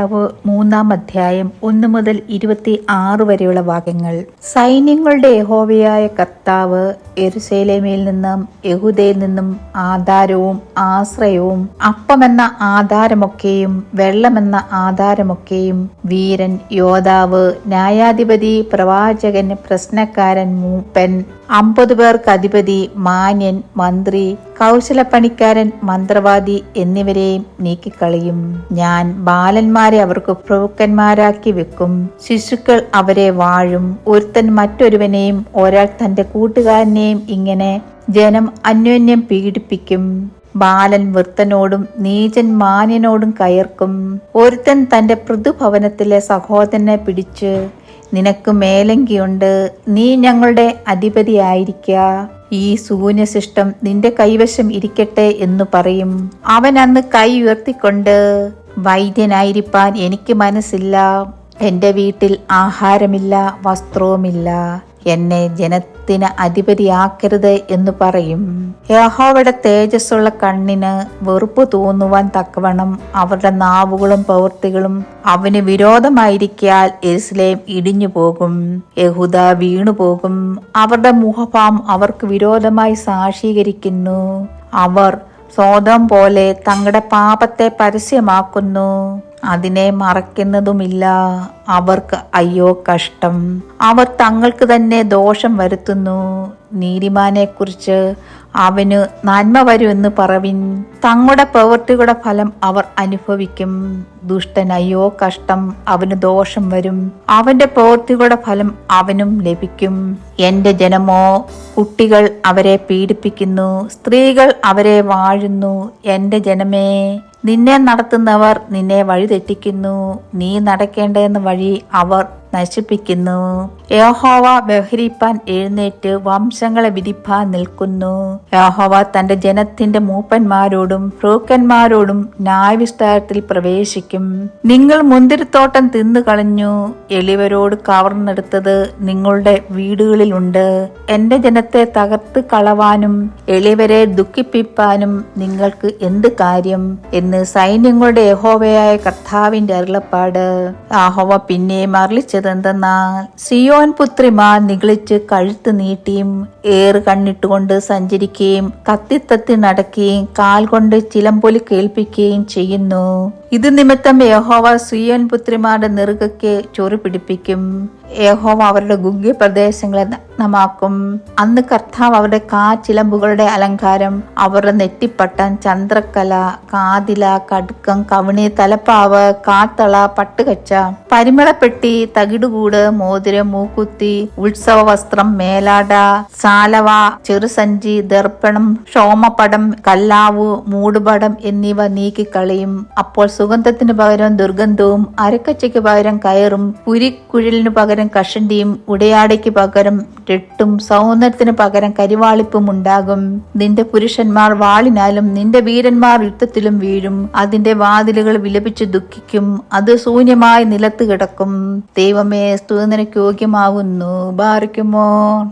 യശയാവ് മൂന്നാം അധ്യായം ഒന്ന് മുതൽ ഇരുപത്തി ആറ് വരെയുള്ള വാക്യങ്ങൾ. സൈന്യങ്ങളുടെ യഹോവയായ കർത്താവ് എരുസേലേമയിൽ നിന്നും യഹുദയിൽ നിന്നും ആധാരവും ആശ്രയവും അപ്പമെന്ന ആധാരമൊക്കെയും വെള്ളമെന്ന ആധാരമൊക്കെയും വീരൻ യോദ്ധാവ് ന്യായാധിപതി പ്രവാചകൻ പ്രശ്നക്കാരൻ മൂപ്പൻ അമ്പത് പേർക്ക് അധിപതി മാന്യൻ മന്ത്രി കൗശലപ്പണിക്കാരൻ മന്ത്രവാദി എന്നിവരെയും നീക്കിക്കളയും. ഞാൻ ബാലന്മാരെ അവർക്ക് പ്രഭുക്കന്മാരാക്കി വെക്കും. ശിശുക്കൾ അവരെ വാഴും. ഒരുത്തൻ മറ്റൊരുവനെയും ഒരാൾ തന്റെ കൂട്ടുകാരനെയും ഇങ്ങനെ ജനം അന്യോന്യം പീഡിപ്പിക്കും. ബാലൻ വൃത്തനോടും നീചൻ മാന്യനോടും കയർക്കും. ഒരുത്തൻ തന്റെ പൃഥുഭവനത്തിലെ സഹോദരനെ പിടിച്ച് നിനക്ക് മേലങ്കിയുണ്ട്. നീ ഞങ്ങളുടെ അധിപതിയായിരിക്ക. ഈ ശൂന്യശിഷ്ടം നിന്റെ കൈവശം ഇരിക്കട്ടെ എന്ന് പറയും. അവൻ അന്ന് കൈ ഉയർത്തിക്കൊണ്ട് വൈദ്യനായിരിക്കാൻ എനിക്ക് മനസ്സില്ല. എന്റെ വീട്ടിൽ ആഹാരമില്ല വസ്ത്രവുമില്ല. എന്നെ ജനത്തിന് അധിപതിയാക്കരുത് എന്ന് പറയും. യഹോവയുടെ തേജസ്സുള്ള കണ്ണിന് വെറുപ്പ് തോന്നുവാൻ തക്കവണ്ണം അവരുടെ നാവുകളും പ്രവൃത്തികളും അവന് വിരോധമായിരിക്കാൽ എരുസലേം ഇടിഞ്ഞു പോകും. യഹുദ വീണു പോകും. അവരുടെ മുഖഭാം അവർക്ക് വിരോധമായി സാക്ഷീകരിക്കുന്നു. അവർ സ്വതം പോലെ തങ്ങളുടെ പാപത്തെ പരസ്യമാക്കുന്നു. അതിനെ മറക്കുന്നതുമില്ല അവർക്ക് അയ്യോ കഷ്ടം. അവർ തങ്ങൾക്ക് തന്നെ ദോഷം വരുത്തുന്നു. നീതിമാനെ കുറിച്ച് അവന് നന്മ വരുമെന്ന് പറവിൻ. തങ്ങളുടെ പ്രവൃത്തിയുടെ ഫലം അവർ അനുഭവിക്കും. ദുഷ്ടൻ അയ്യോ കഷ്ടം. അവന് ദോഷം വരും. അവന്റെ പ്രവൃത്തിയുടെ ഫലം അവനും ലഭിക്കും. എന്റെ ജനമോ കുട്ടികൾ അവരെ പീഡിപ്പിക്കുന്നു. സ്ത്രീകൾ അവരെ വാഴുന്നു. എന്റെ ജനമേ നിന്നെ നടത്തുന്നവർ നിന്നെ വഴി തെറ്റിക്കുന്നു നീ നടക്കേണ്ടെന്ന വഴി അവർ നശിപ്പിക്കുന്നു. യഹോവ ബഹരിപ്പാൻ എഴുന്നേറ്റ് വംശങ്ങളെ വിധിപ്പാൻ നിൽക്കുന്നു. യഹോവ തന്റെ ജനത്തിന്റെ മൂപ്പന്മാരോടും പ്രൂക്കന്മാരോടും ന്യായവിസ്താരത്തിൽ പ്രവേശിക്കും. നിങ്ങൾ മുന്തിരിത്തോട്ടം തിന്നു കളഞ്ഞു. എളിവരോട് കവർന്നെടുത്തത് നിങ്ങളുടെ വീടുകളിലുണ്ട് എന്റെ ജനത്തെ തകർത്ത് കളവാനും എളിവരെ ദുഃഖിപ്പിപ്പാനും നിങ്ങൾക്ക് എന്ത് കാര്യം? എന്ന് സൈന്യങ്ങളുടെ യഹോവയായ കർത്താവിന്റെ അരുളപ്പാട്. യഹോവ പിന്നെയും അറിയിച്ചതെന്തെന്നാൽ സിയോൻ പുത്രിമാർ നിഗളിച്ച് കഴുത്ത് നീട്ടിയും ഏറ് കണ്ണിട്ടുകൊണ്ട് സഞ്ചരിക്കുകയും തത്തിത്തത്തി നടക്കുകയും കാൽ കൊണ്ട് ചിലമ്പൊലി കേൾപ്പിക്കുകയും ചെയ്യുന്നു. ഇത് നിമിത്തം യഹോവ സുയൻ പുത്രിമാരുടെ നെറുകയ്ക്ക് ചൊറി പിടിപ്പിക്കും. യഹോവ അവരുടെ ഗുഗ്യ പ്രദേശങ്ങളെ നഗ്നമാക്കും അന്ന് കർത്താവ് അവരുടെ കാച്ചിലമ്പുകളുടെ അലങ്കാരം അവരുടെ നെറ്റിപ്പട്ടൻ ചന്ദ്രക്കല കാതില കടുക്കം കവിണി തലപ്പാവ് കാത്തള പട്ടുകച്ച പരിമളപ്പെട്ടി തകിടുകൂട് മോതിരം മൂക്കുത്തി ഉത്സവ വസ്ത്രം മേലാട സാലവ ചെറുസഞ്ചി ദർപ്പണം ക്ഷോമപടം കല്ലാവു മൂടുപടം എന്നിവ നീക്കിക്കളയും. അപ്പോൾ സുഗന്ധത്തിന് പകരം ദുർഗന്ധവും അരക്കച്ചയ്ക്ക് പകരം കയറും പുരിക്കുഴലിന് പകരം കഷണ്ടിയും ഉടയാടയ്ക്ക് പകരം രട്ടും സൗന്ദര്യത്തിന് പകരം കരിവാളിപ്പും ഉണ്ടാകും. നിന്റെ പുരുഷന്മാർ വാളിനാലും നിന്റെ വീരന്മാർ യുദ്ധത്തിലും വീഴും. അതിന്റെ വാതിലുകൾ വിലപിച്ച് ദുഃഖിക്കും. അത് ശൂന്യമായി നിലത്ത് കിടക്കും. ദൈവമേ സ്തുതനയ്ക്ക് യോഗ്യമാവുന്നു. ബാറിക്കുമോ?